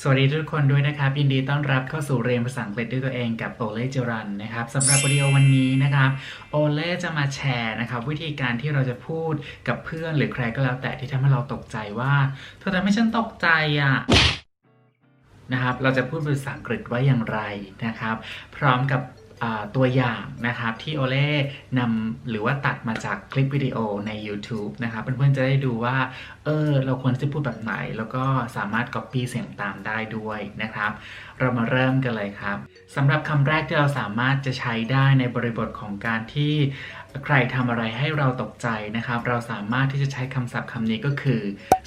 สวัสดีทุกคนด้วยนะครับ ยินดีต้อนรับเข้าสู่เรียนภาษาอังกฤษด้วยตัวเองกับโอเล่จรันนะครับสำหรับวิดีโอวันนี้นะครับโอเล่จะมาแชร์นะครับ วิธีการที่เราจะพูดกับเพื่อนหรือใครก็แล้วแต่ที่ทำให้เราตกใจว่าเธอทำให้ฉันตกใจอะนะครับ เราจะพูดภาษาอังกฤษว่าอย่างไรนะครับ พร้อมกับ ตัวอย่างนะครับที่โอเล่นำหรือว่าตัดมาจากคลิปวิดีโอใน YouTube นะครับเพื่อนๆจะได้ดูว่าเออเราควรจะพูดแบบไหน แล้วก็สามารถ Copy เสียงตามได้ด้วยนะครับ เรามาเริ่มกันเลยครับสำหรับคำแรกที่เราสามารถจะใช้ได้ในบริบทของการที่ใครทำอะไรให้เราตกใจนะครับ เราสามารถที่จะใช้คำศัพท์คำนี้ก็คือ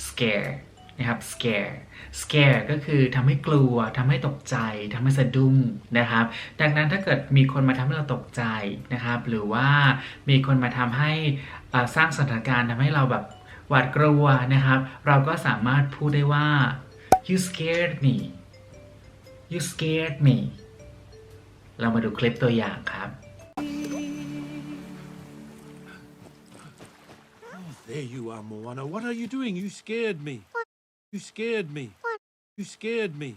scare นะครับ scare scare ก็คือทำให้กลัวทำให้ตกใจทำให้สะดุ้งนะครับ ดังนั้นถ้าเกิดมีคนมาทำให้เราตกใจนะครับ หรือว่ามีคนมาทำให้สร้างสถานการณ์ทำให้เราแบบหวาดกลัวนะครับ เราก็สามารถพูดได้ว่า you scared me you scared me เรามาดูคลิปตัวอย่างครับ There you are, Moana. What are you doing? You scared me. You scared me. You scared me.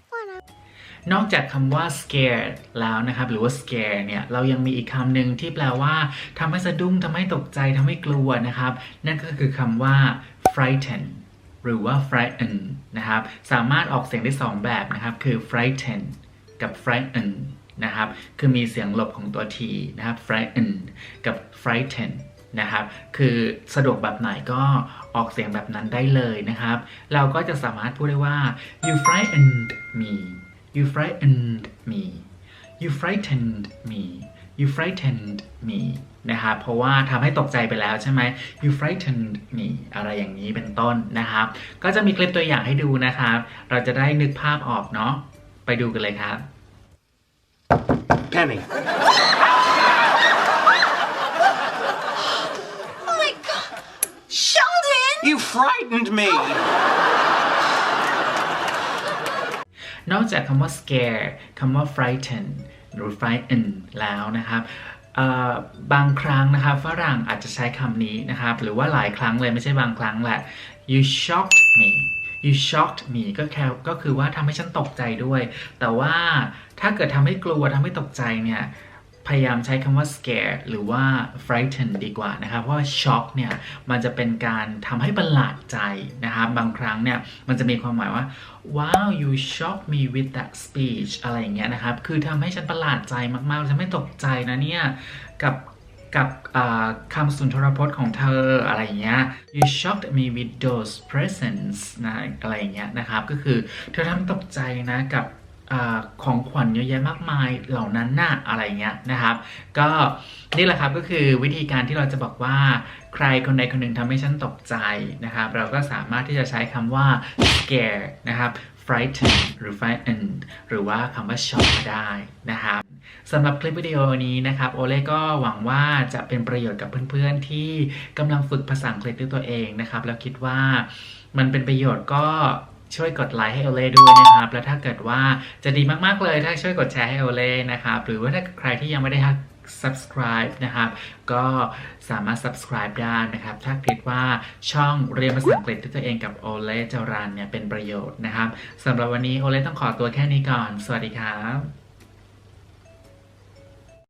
นอกจากคำว่า scared แล้วนะครับ หรือว่า scare เนี่ย เรายังมีอีกคำหนึ่งที่แปลว่าทำให้สะดุ้งทำให้ตกใจทำให้กลัวนะครับ นั่นก็คือคำว่า frighten หรือว่า frighten นะครับ สามารถออกเสียงได้ 2 แบบนะครับ คือ frighten กับ frighten นะครับ คือมีเสียงหลบของตัว t นะครับ frighten กับ frighten นะครับ คือสะดวกแบบไหนก็ออกเสียงแบบนั้นได้เลยนะครับ เราก็จะสามารถพูดได้ว่า you frightened me you frightened me you frightened me you frightened me นะครับเพราะว่าทำให้ตกใจไปแล้วใช่ไหม you frightened me อะไรอย่างนี้เป็นต้นนะครับ ก็จะมีคลิปตัวอย่างให้ดูนะครับ เราจะได้นึกภาพออกเนาะไปดูกันเลยครับ Penny. Sheldon! You frightened me. นอกจากคำว่า scare คำว่า frighten หรือ frighten แล้วนะครับเอ่อบางครั้งนะครับฝรั่งอาจจะใช้คำนี้นะครับ หรือว่าหลายครั้งเลยไม่ใช่บางครั้งแหละ you shocked me you shocked me ก็แค่ก็คือว่าทำให้ฉันตกใจด้วย แต่ว่าถ้าเกิดทำให้กลัวทำให้ตกใจเนี่ย พยายามใช้คำว่า scare หรือว่า frightened ดีกว่านะครับ เพราะว่า shock เนี่ยมันจะเป็นการทำให้ประหลาดใจนะครับ บางครั้งเนี่ยมันจะมีความหมายว่า wow you shock me with that speech อะไรอย่างเงี้ยนะครับ คือทำให้ฉันประหลาดใจมากๆฉันไม่ตกใจนะเนี่ย กับกับคำสุนทรพจน์ของเธออะไรอย่างเงี้ย you shocked me with those presents นะอะไรอย่างเงี้ยนะครับ ก็คือเธอทำตกใจนะกับ ของขวัญเยอะแยะมากมายเหล่านั้นน่ะอะไรเงี้ยนะครับ ก็นี่แหละครับก็คือวิธีการที่เราจะบอกว่าใครคนใดคนหนึ่งทำให้ฉันตกใจนะครับ เราก็สามารถที่จะใช้คำว่า scare นะครับ frighten หรือ frightened หรือว่าคำว่า shock ได้นะครับสำหรับคลิปวิดีโอนี้นะครับโอเล่ก็หวังว่าจะเป็นประโยชน์กับเพื่อนๆ ที่กำลังฝึกภาษาอังกฤษด้วยตัวเองนะครับ แล้วคิดว่ามันเป็นประโยชน์ก็ ช่วยกดไลค์ให้โอเล่ด้วยนะครับ แล้วถ้าเกิดว่าจะดีมากๆเลยถ้าช่วยกดแชร์ให้โอเล่นะครับ หรือว่าถ้าใครที่ยังไม่ได้ subscribe นะครับ ก็สามารถ subscribe ได้นะครับ ถ้าคิดว่าช่องเรียนภาษาอังกฤษด้วยตัวเองกับโอเล่จารันเนี่ยเป็นประโยชน์นะครับสำหรับวันนี้โอเล่ต้องขอตัวแค่นี้ก่อน สวัสดีครับ